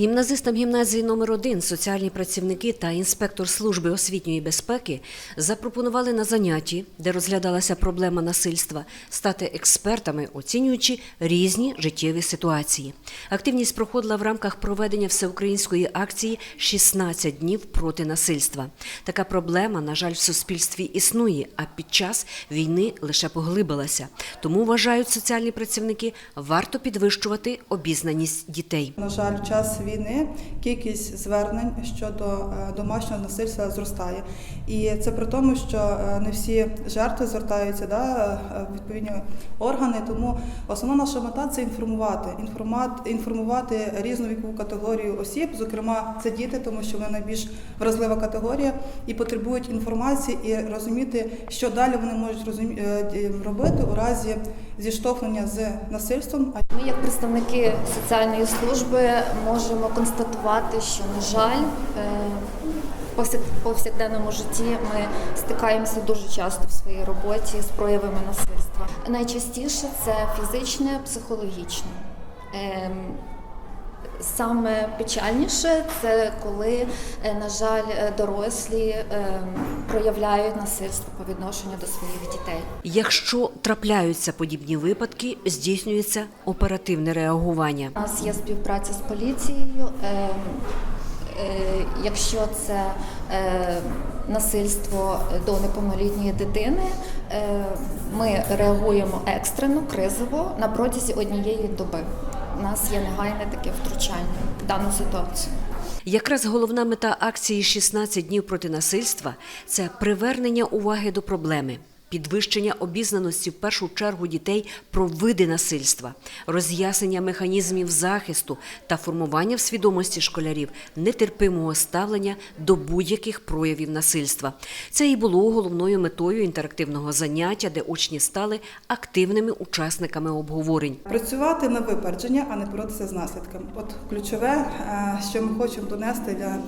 Гімназистам гімназії номер 1 соціальні працівники та інспектор служби освітньої безпеки запропонували на занятті, де розглядалася проблема насильства, стати експертами, оцінюючи різні життєві ситуації. Активність проходила в рамках проведення всеукраїнської акції «16 днів проти насильства. Така проблема, на жаль, в суспільстві існує, а під час війни лише поглибилася. Тому вважають соціальні працівники, варто підвищувати обізнаність дітей. На жаль, час війни кількість звернень щодо е, домашнього насильства зростає. І це при тому, що е, не всі жертви звертаються да, е, в відповідні органи. Тому основна наша мета це інформувати. Інформувати різну вікову категорію осіб, зокрема, це діти, тому що вони найбільш вразлива категорія і потребують інформації і розуміти, що далі вони можуть е, робити у разі зіштовхнення з насильством. Ми, як представники соціальної служби, можемо констатувати, що, на жаль, е, в повсякденному житті ми стикаємося дуже часто в своїй роботі з проявами насильства. Найчастіше це фізичне, психологічне. Саме печальніше це коли, е, на жаль, е, дорослі ем, проявляють насильство по відношенню до своїх дітей. Якщо трапляються подібні випадки, здійснюється оперативне реагування. У нас є співпраця з поліцією. Е, е, якщо це е, насильство до неповнолітньої дитини, е, ми реагуємо екстрено, кризово на протязі однієї доби. Нас є негайне таке втручання в дану ситуацію. Якраз головна мета акції «16 днів проти насильства це привернення уваги до проблеми. Підвищення обізнаності в першу чергу дітей про види насильства, роз'яснення механізмів захисту та формування в свідомості школярів нетерпимого ставлення до будь-яких проявів насильства. Це і було головною метою інтерактивного заняття, де учні стали активними учасниками обговорень. Працювати на випередження, а не боротися з наслідками. От ключове, е, що ми хочемо донести для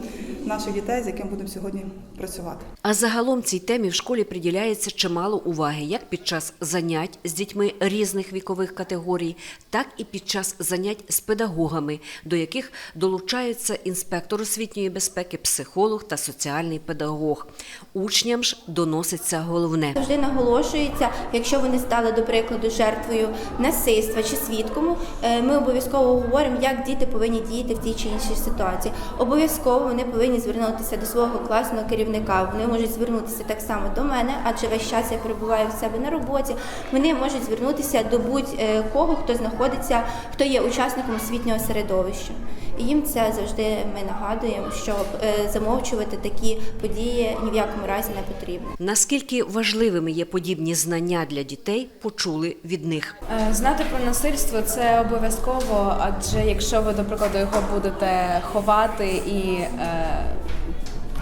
наших дітей, з яким будемо сьогодні працювати. А загалом цій темі в школі приділяється чимало уваги як під час занять з дітьми різних вікових категорій, так і під час занять з педагогами, до яких долучаються інспектор освітньої безпеки, психолог та соціальний педагог. Учням ж доноситься головне. Завжди наголошується, якщо вони стали до прикладу жертвою насильства чи свідком, е, ми обов'язково говоримо, як діти повинні діяти в тій чи іншій ситуації. Обов'язково вони повинні звернутися до свого класного керівника. Вони можуть звернутися так само до мене, адже весь час я перебуваю в себе на роботі. Вони можуть звернутися до будь-кого, хто знаходиться, хто є учасником освітнього середовища. І їм це завжди ми нагадуємо, що е, замовчувати такі події ні в якому разі не потрібно. Наскільки важливими є подібні знання для дітей, почули від них. Е, Знати про насильство це обов'язково, адже якщо ви, до прикладу, його будете ховати і е,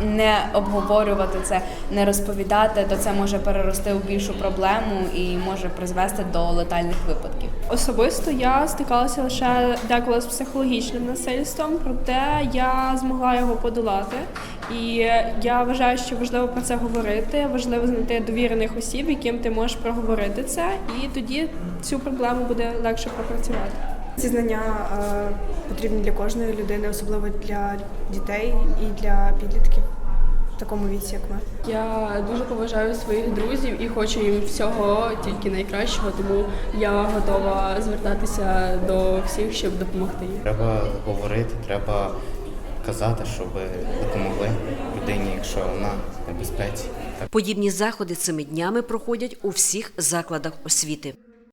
не обговорювати це, не розповідати, то це може перерости у більшу проблему і може призвести до летальних випадків. Особисто я стикалася лише деколи з психологічним насильством, проте я змогла його подолати. І я вважаю, що важливо про це говорити, важливо знайти довірених осіб, яким ти можеш проговорити це, і тоді цю проблему буде легше пропрацювати. Ці знання е, потрібні для кожної людини, особливо для дітей і для підлітків в такому віці, як ми. Я дуже поважаю своїх друзів і хочу їм всього тільки найкращого, тому я готова звертатися до всіх, щоб допомогти їм. Треба говорити, треба казати, щоб допомогли людині, якщо вона в небезпеці. Подібні заходи цими днями проходять у всіх закладах освіти.